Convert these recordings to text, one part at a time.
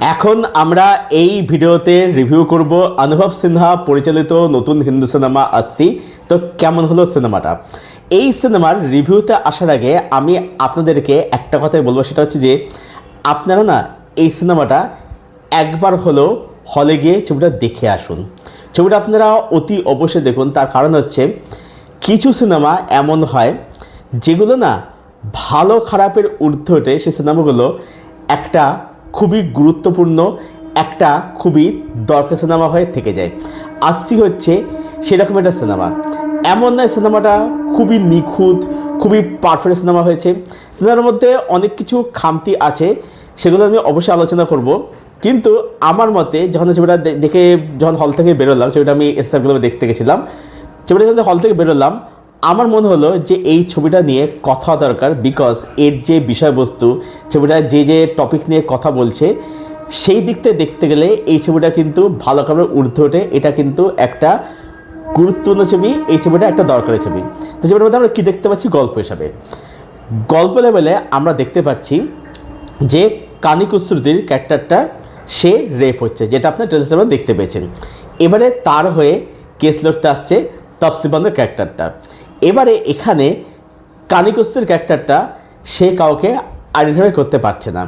এখন আমরা এই ভিডিওতে রিভিউ করব অনুভব সিনহা পরিচালিত নতুন হিন্দি সিনেমা আসছি তো কেমন হলো সিনেমাটা? এই সিনেমার রিভিউতে আসার আগে আমি আপনাদেরকে একটা কথাই বলব, সেটা হচ্ছে যে আপনারা না এই সিনেমাটা একবার হলো হলে গিয়ে ছবিটা দেখে আসুন। ছবিটা আপনারা অতি অবশ্যই দেখুন, তার কারণ হচ্ছে কিছু সিনেমা এমন হয় যেগুলো না ভালো খারাপের ঊর্ধ্বে ওঠে সেই সিনেমাগুলো একটা খুবই গুরুত্বপূর্ণ একটা খুবই দরকার সিনেমা হয়ে থেকে যায়। আসছি হচ্ছে সেরকম একটা সিনেমা। এমন নয় সিনেমাটা খুবই নিখুঁত, খুবই পারফেক্ট সিনেমা হয়েছে। সিনেমার মধ্যে অনেক কিছু খামতি আছে, সেগুলো আমি অবশ্যই আলোচনা করব। কিন্তু আমার মতে, যখন ছবিটা দেখে যখন হল থেকে বেরোলাম, ছবিটা আমি এসএফগুলো দেখতে গেছিলাম, ছবিটা যখন হল থেকে বেরোলাম আমার মনে হলো যে এই ছবিটা নিয়ে কথা দরকার বিকজ এর যে বিষয়বস্তু, ছবিটা যে যে টপিক নিয়ে কথা বলছে, সেই দিক থেকে দেখতে গেলে এই ছবিটা কিন্তু ভালো খাবার ঊর্ধ্বে ওঠে। এটা কিন্তু একটা গুরুত্বপূর্ণ ছবি, এই ছবিটা একটা দরকারি ছবি। তো ছবিটার মধ্যে আমরা কী দেখতে পাচ্ছি? গল্প হিসাবে। গল্প লেভেলে আমরা দেখতে পাচ্ছি যে কানিকুশ্রুতির ক্যারেক্টারটা সে রেপ হচ্ছে, যেটা আপনার ট্রেলার দেখতে পেয়েছেন। এবারে তার হয়ে কেস লড়তে আসছে তপসিবন্ধের ক্যারেক্টারটা এবারে এখানে কানিকুস্তির ক্যারেক্টারটা সে কাউকে আইডেন্টিফাই করতে পারছে না।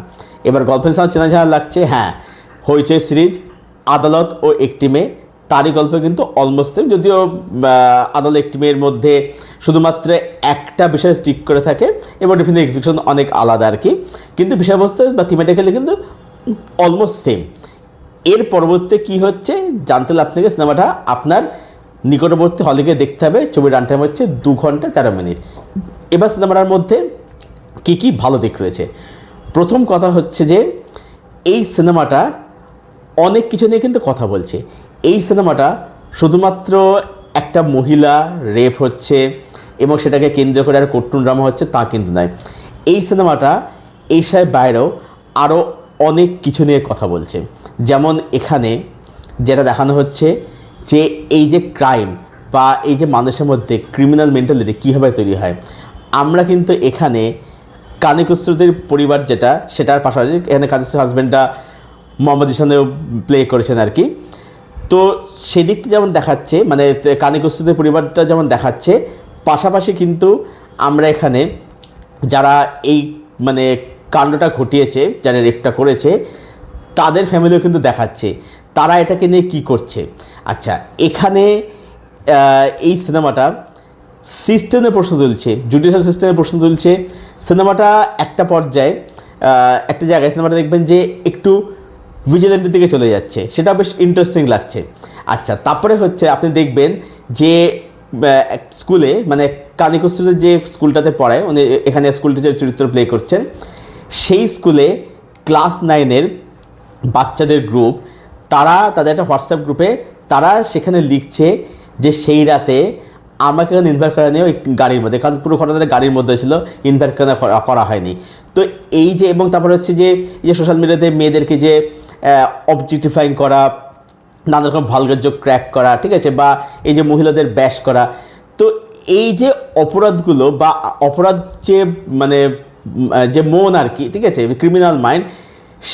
এবার গল্পের সঙ্গে চেনা জানা লাগছে হ্যাঁ হইচই সিরিজ, আদালত ও একটি মেয়ে, তারই গল্প কিন্তু অলমোস্ট সেম যদিও আদালত একটি মেয়ের মধ্যে শুধুমাত্র একটা বিষয় স্টিক করে থাকে এবং ডিফিন এক্সিকিউশন অনেক আলাদা আর কি। কিন্তু বিষয়বস্তু বা থিমেটিক্যালি কিন্তু অলমোস্ট সেম এর পরবর্তী কি হচ্ছে, জানতে আপনাকে সিনেমাটা আপনার নিকটবর্তী হলে গিয়ে দেখতে হবে। ছবির রান টাইম হচ্ছে দু ঘণ্টা তেরো মিনিট। এবার সিনেমাটার মধ্যে কী কী ভালো দিক রয়েছে? প্রথম কথা হচ্ছে যে, এই সিনেমাটা অনেক কিছু নিয়ে কিন্তু কথা বলছে। এই সিনেমাটা শুধুমাত্র একটা মহিলা রেপ হচ্ছে এবং সেটাকে কেন্দ্র করে আর কর্টুন ড্রামা হচ্ছে তা কিন্তু নয়। এই সিনেমাটা এই বাইরেও আরও অনেক কিছু নিয়ে কথা বলছে। যেমন এখানে যেটা দেখানো হচ্ছে যে এই যে ক্রাইম বা এই যে মানুষের মধ্যে ক্রিমিনাল মেন্টালিটি কীভাবে তৈরি হয়, আমরা কিন্তু এখানে কানিকুস্রুদের পরিবার যেটা, সেটার পাশাপাশি এখানে কানিকুস্রুর হাজব্যান্ডটা মোহাম্মদ ইসানেও প্লে করেছেন আর কি। তো সেদিকটা যেমন দেখাচ্ছে মানে কানিকুস্রুদের পরিবারটা যেমন দেখাচ্ছে, পাশাপাশি কিন্তু আমরা এখানে যারা এই মানে কাণ্ডটা ঘটিয়েছে, যারা রেপটা করেছে তাদের ফ্যামিলিও কিন্তু দেখাচ্ছে। তারা এটাকে নিয়ে কী করছে? আচ্ছা এখানে এই সিনেমাটা সিস্টেমের প্রশ্ন তুলছে, জুডিশিয়াল সিস্টেমের প্রশ্ন তুলছে। সিনেমাটা একটা পর্যায়ে একটা জায়গায় সিনেমাটা দেখবেন যে একটু ভিজিলেন্টের দিকে চলে যাচ্ছে। সেটা বেশ ইন্টারেস্টিং লাগছে। আচ্ছা তারপরে হচ্ছে আপনি দেখবেন যে স্কুলে মানে কানিকস্তুলের যে স্কুলটাতে পড়ায়, উনি এখানে স্কুল টিচার চরিত্র প্লে করছেন। সেই স্কুলে ক্লাস নাইনের বাচ্চাদের গ্রুপ তারা তাদের একটা হোয়াটসঅ্যাপ গ্রুপে তারা সেখানে লিখছে যে সেই রাতে আমাকে এখানে ইনভাইট করা নেই ওই গাড়ির মধ্যে? কারণ পুরো ঘটনাটা গাড়ির মধ্যে ছিল ইনভাইট করা করা হয়নি। তো এই যে এবং তারপর হচ্ছে যে এই যে সোশ্যাল মিডিয়াতে মেয়েদেরকে যে অবজেক্টিফাইং করা, নানা রকম ভালগার্য ক্র্যাক করা, ঠিক আছে, বা এই যে মহিলাদের ব্যাস করা, তো এই যে অপরাধগুলো বা অপরাধ যে মানে যে মন আর কি, ঠিক আছে ক্রিমিনাল মাইন্ড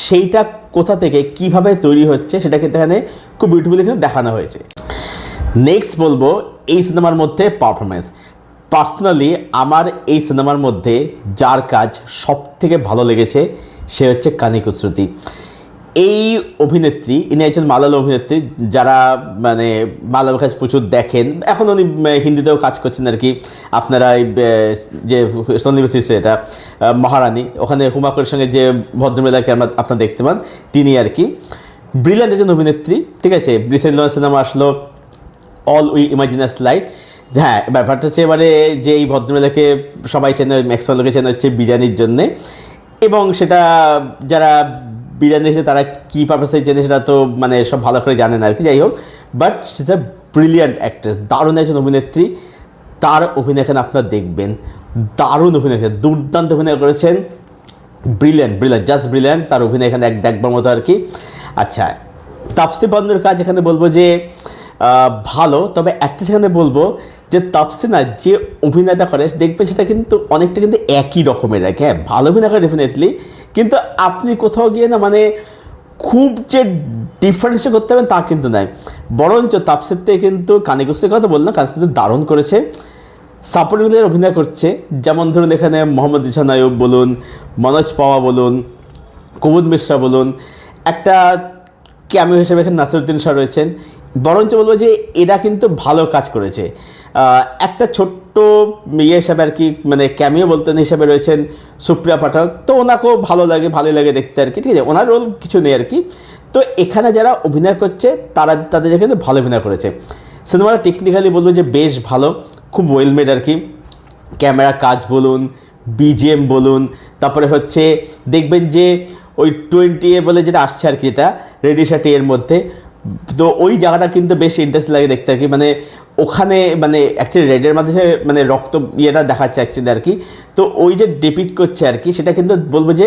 সেইটা কোথা থেকে কীভাবে তৈরি হচ্ছে সেটা কিন্তু এখানে খুব বিউটিফুলি এখানে দেখানো হয়েছে। নেক্সট বলব এই সিনেমার মধ্যে পারফরমেন্স পার্সোনালি আমার এই সিনেমার মধ্যে যার কাজ সব থেকে ভালো লেগেছে, সে হচ্ছে কানিকুশ্রুতি এই অভিনেত্রী, ইনি একজন মালায়াল অভিনেত্রী, যারা মানে মালায়াল কাজ প্রচুর দেখেন। এখন উনি হিন্দিতেও কাজ করছেন আর কি। আপনারা এই যে সন্নিবেশ এটা মহারানী, ওখানে হুমাকরের সঙ্গে যে ভদ্রমেলাকে আমরা আপনারা দেখতে পান, তিনি আর কি। ব্রিলিয়ান্ট একজন অভিনেত্রী, ঠিক আছে? রিসেন্ট সিনেমা আসলো all we imagine as light হ্যাঁ ব্যাপারটা হচ্ছে এবারে যে এই ভদ্রমেলাকে সবাই চেনে ম্যাক্সিমাম লোকে চেনে হচ্ছে বিরিয়ানির জন্যে। এবং সেটা যারা বিরিয়ানি খেয়েছে তারা কী পারপাসে চেনে সেটা তো মানে সব ভালো করে জানে না আর কি, যাই হোক। But is a brilliant actress দারুণ একজন অভিনেত্রী। তার অভিনয় এখানে আপনারা দেখবেন। দারুণ অভিনয় দুর্দান্ত অভিনয় করেছেন। ব্রিলিয়ান্ট ব্রিলিয়ান্ট জাস্ট ব্রিলিয়ান্ট তার অভিনয় এখানে এক দেখবার মতো আর কি। আচ্ছা তাপসি বন্ধুর কাজ এখানে বলব যে ভালো, তবে একটা সেখানে বলব যে, তাপসি না যে অভিনয়টা করে দেখবে সেটা কিন্তু অনেকটা কিন্তু একই রকমের আর কি। হ্যাঁ ভালো অভিনয় করে ডেফিনেটলি কিন্তু আপনি কোথাও গিয়ে না মানে খুব যে ডিফারেন্স করতে হবে তা কিন্তু নয় বরঞ্চ তাপসের থেকে কিন্তু কানিকুস্তের কথা বললাম কানিকুস্তে দারুণ করেছে সাপোর্টিংদের অভিনয় করছে। যেমন ধরুন এখানে মোহাম্মদ ইসান আয়ুব বলুন, মনোজ পাওয়া বলুন, কুমুদ মিশ্রা বলুন, একটা ক্যামিও হিসেবে এখানে নাসিরুদ্দিন শাহ রয়েছেন। বরঞ্চ বলব যে এরা কিন্তু ভালো কাজ করেছে। একটা ছোট্ট ইয়ে হিসাবে আর কি মানে ক্যামিও বলতেন হিসাবে রয়েছেন সুপ্রিয়া পাঠক। তো ওনাকেও ভালো লাগে, ভালোই লাগে দেখতে আর কি, ঠিক আছে? ওনার রোল কিছু নেই আর কি। তো এখানে যারা অভিনয় করছে, তারা, তাদের কিন্তু ভালো অভিনয় করেছে। সিনেমাটা টেকনিক্যালি বলব যে বেশ ভালো, খুব ওয়েল মেড আর কি। ক্যামেরা কাজ বলুন বিজিএম বলুন, তারপরে হচ্ছে দেখবেন যে ওই টোয়েন্টি এ বলে যেটা আসছে আর কি এটা রেডি শার্টি এর মধ্যে তো ওই জায়গাটা কিন্তু বেশ ইন্টারেস্ট লাগে দেখতে আর কি। মানে ওখানে মানে অ্যাকচুয়ালি রেডের মাঝে মানে রক্ত ইয়েটা দেখাচ্ছে অ্যাকচুয়ালি আর কি। তো ওই যে ডিপিট করছে আর কি, সেটা কিন্তু বলব যে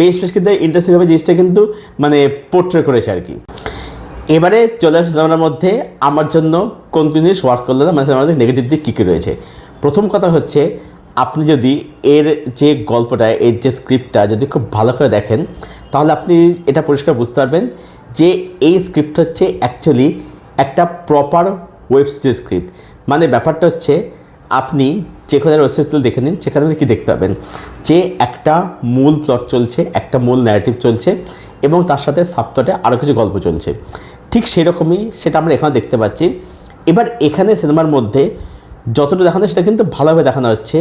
বেশ বেশ কিন্তু ইন্টারেস্টিংভাবে জিনিসটা কিন্তু মানে পোর্ট্রে করেছে আর কি। এবারে চলে আসছে সিনেমার মধ্যে, আমার জন্য কোন কোন জিনিস ওয়ার্ক করল না মানে সিনেমার নেগেটিভ দিক কী কী রয়েছে? প্রথম কথা হচ্ছে, আপনি যদি এর যে গল্পটা, এর যে স্ক্রিপ্টটা যদি খুব ভালো করে দেখেন, তাহলে আপনি এটা পরিষ্কার বুঝতে পারবেন যে এই স্ক্রিপ্ট হচ্ছে অ্যাকচুয়ালি একটা প্রপার ওয়েব সিরিজ স্ক্রিপ্ট মানে ব্যাপারটা হচ্ছে আপনি যেখানে ওয়েব সিরিজগুলো দেখে নিন, সেখানে আপনি কী দেখতে পাবেন? যে একটা মূল প্লট চলছে, একটা মূল ন্যারেটিভ চলছে এবং তার সাথে সাবপ্লটে আরও কিছু গল্প চলছে। ঠিক সেরকমই সেটা আমরা এখানে দেখতে পাচ্ছি। এবার এখানে সিনেমার মধ্যে যতটা দেখানো সেটা কিন্তু ভালোভাবে দেখানো হচ্ছে।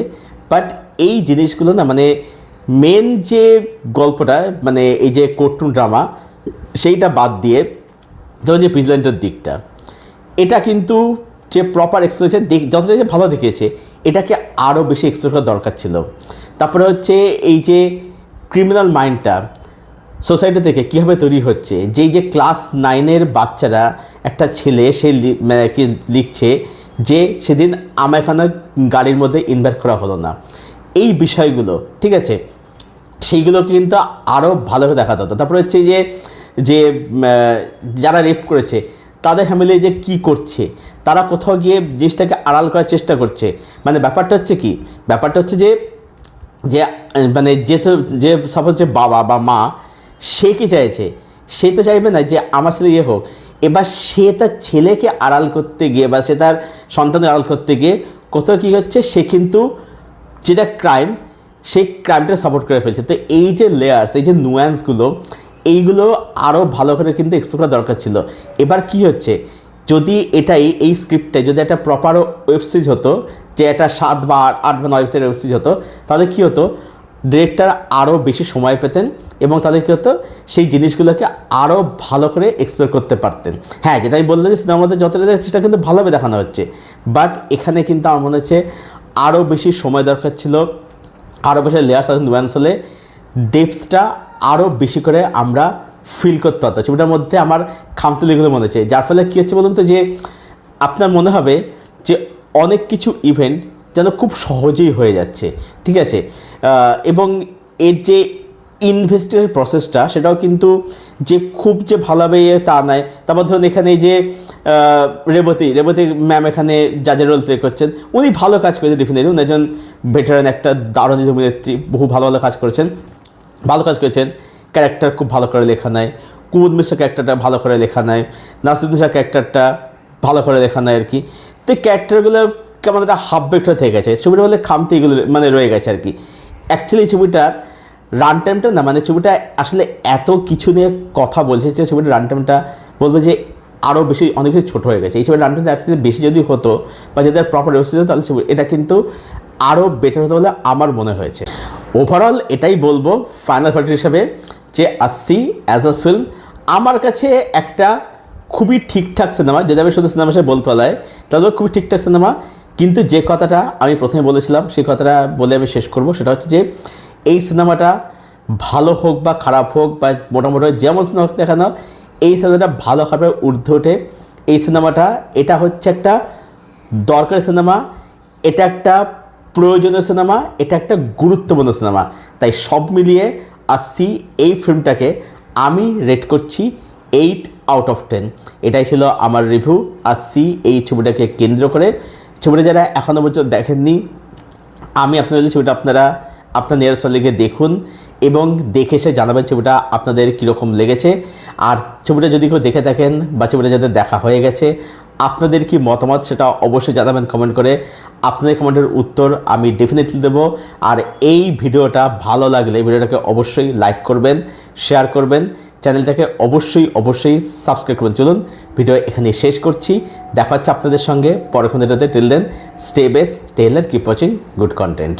বাট এই জিনিসগুলো না মানে মেন যে গল্পটা মানে এই যে কোর্টুন ড্রামা সেইটা বাদ দিয়ে ধরুন যে ভিজিলেন্টের দিকটা, এটা কিন্তু যে প্রপার এক্সপ্লেনেশন দেখ যতটা যে ভালো দেখিয়েছে, এটাকে আরও বেশি এক্সপ্লোর করা দরকার ছিল। তারপরে হচ্ছে এই যে ক্রিমিনাল মাইন্ডটা সোসাইটি থেকে কীভাবে তৈরি হচ্ছে, যেই যে ক্লাস নাইনের বাচ্চারা একটা ছেলে, সে মানে লিখছে যে সেদিন আমায় এখানে গাড়ির মধ্যে ইনভাইট করা হলো না। এই বিষয়গুলো, ঠিক আছে? সেইগুলো কিন্তু আরও ভালোভাবে দেখাতে হতো তারপরে হচ্ছে যে যে যারা রেপ করেছে, তাদের ফ্যামিলি যে কি করছে, তারা কোথাও গিয়ে জিনিসটাকে আড়াল করার চেষ্টা করছে। মানে ব্যাপারটা হচ্ছে কি? ব্যাপারটা হচ্ছে যে যে মানে যে তো, যে সাপোজ যে বাবা বা মা, সে কি চাইছে? সে তো চাইবে না যে আমার ছেলে ইয়ে হোক। এবার সে তার ছেলেকে আড়াল করতে গিয়ে বা সে তার সন্তানের আড়াল করতে গিয়ে কোথাও কী হচ্ছে? সে কিন্তু যেটা ক্রাইম সেই ক্রাইমটা সাপোর্ট করে ফেলছে। তো এই যে লেয়ার্স এই যে নুয়ান্সগুলো এইগুলো আরও ভালো করে কিন্তু এক্সপ্লোর করা দরকার ছিল। এবার কি হচ্ছে? যদি এটাই, এই স্ক্রিপ্টটাই যদি একটা প্রপার ওয়েব সিরিজ হতো, যে একটা সাত বা আট বা নয় ওয়েব সিরিজ হতো, তাহলে কী হতো? ডিরেক্টর আরও বেশি সময় পেতেন এবং তাদের কী হতো? সেই জিনিসগুলোকে আরও ভালো করে এক্সপ্লোর করতে পারতেন। হ্যাঁ যেটাই বললেন যে সিনেমার মধ্যে যতটা দেখছি, সেটা কিন্তু ভালোভাবে দেখানো হচ্ছে। বাট এখানে কিন্তু আমার মনে হচ্ছে আরও বেশি সময় দরকার ছিল আরও বেশি লেয়ার্স আর নুয়ান্স হলে ডেপথটা আরও বেশি করে আমরা ফিল করতে পারতাম। ছবিটার মধ্যে আমার খামতলিগুলো মনে হচ্ছে যার ফলে কী হচ্ছে বলুন তো যে, আপনার মনে হবে যে অনেক কিছু ইভেন্ট যেন খুব সহজেই হয়ে যাচ্ছে। ঠিক আছে? এবং এর যে ইনভেস্টিগেশন প্রসেসটা সেটাও কিন্তু যে খুব যে ভালোভাবে তা নয়। তারপর ধরুন এখানে যে রেবতী রেবতী ম্যাম এখানে জাজের রোল প্লে করছেন, উনি ভালো কাজ করেছেন ডেফিনেটলি উনি একজন ভেটারান একটা দারুণ অভিনেত্রী বহু ভালো ভালো কাজ করেছেন। ভালো কাজ করেছেন ক্যারেক্টার খুব ভালো করে লেখা নেয় কুমুদ মিশ্র ক্যারেক্টারটা ভালো করে লেখা নেয় নাসিরুদ্দিন শাহ ক্যারেক্টারটা ভালো করে লেখা নেয় আর কি। তো ক্যারেক্টারগুলো কেমন একটা হাফ বেক্ট হয়ে থেকে গেছে ছবিটা বলে খামতি এগুলো মানে রয়ে গেছে আর কি। অ্যাকচুয়ালি ছবিটার রান টাইমটা না মানে ছবিটা আসলে এত কিছু নিয়ে কথা বলছে যে ছবিটার রান টাইমটা বলব যে আরও বেশি, অনেক বেশি ছোটো হয়ে গেছে। এই ছবিটার রান টাইমটা অ্যাকচুয়ালি বেশি যদি হতো বা যদি প্রপার ওয়েব সিরিজ তাহলে ছবি, এটা কিন্তু আরও বেটার হতো বলে আমার মনে হয়েছে। ওভারঅল এটাই বলব ফাইনাল ফার্টি হিসাবে যে আসছি অ্যাজ আ ফিল্ম আমার কাছে একটা খুবই ঠিকঠাক সিনেমা যদি আমি শুধু সিনেমা হিসেবে বলতে পালাই, তাহলে খুবই ঠিকঠাক সিনেমা কিন্তু যে কথাটা আমি প্রথমে বলেছিলাম, সেই কথাটা বলে আমি শেষ করব, সেটা হচ্ছে যে এই সিনেমাটা ভালো হোক বা খারাপ হোক বা মোটামুটি যেমন সিনেমা হোক দেখানো এই সিনেমাটা ভালো খারাপের ঊর্ধ্বে ওঠে। এই সিনেমাটা এটা হচ্ছে একটা দরকারি সিনেমা এটা একটা প্রয়োজনীয় সিনেমা, এটা একটা গুরুত্বপূর্ণ সিনেমা। তাই সব মিলিয়ে আসছি এই ফিল্মটাকে আমি রেট করছি এইট আউট অফ টেন এটাই ছিল আমার রিভিউ আসছি এই ছবিটাকে কেন্দ্র করে। ছবিটা যারা এখনও পর্যন্ত দেখেননি, আমি আপনাদের ছবিটা আপনারা, আপনার নিয়ারেস্ট লিখে দেখুন এবং দেখে এসে জানাবেন ছবিটা আপনাদের কীরকম লেগেছে। আর ছবিটা যদি কেউ দেখে থাকেন বা ছবিটা যাদের দেখা হয়ে গেছে আপনাদের কি মতামত সেটা অবশ্যই জানাবেন কমেন্ট করে। আপনাদের কমেন্টের উত্তর আমি ডেফিনেটলি দেবো। আর এই ভিডিওটা ভালো লাগলে ভিডিওটাকে অবশ্যই লাইক করবেন শেয়ার করবেন। চ্যানেলটাকে অবশ্যই অবশ্যই সাবস্ক্রাইব করবেন। চলুন, ভিডিও এখানে শেষ করছি। দেখা হচ্ছে আপনাদের সঙ্গে। পরক্ষণ এটাতে till then stay base teller keep watching good content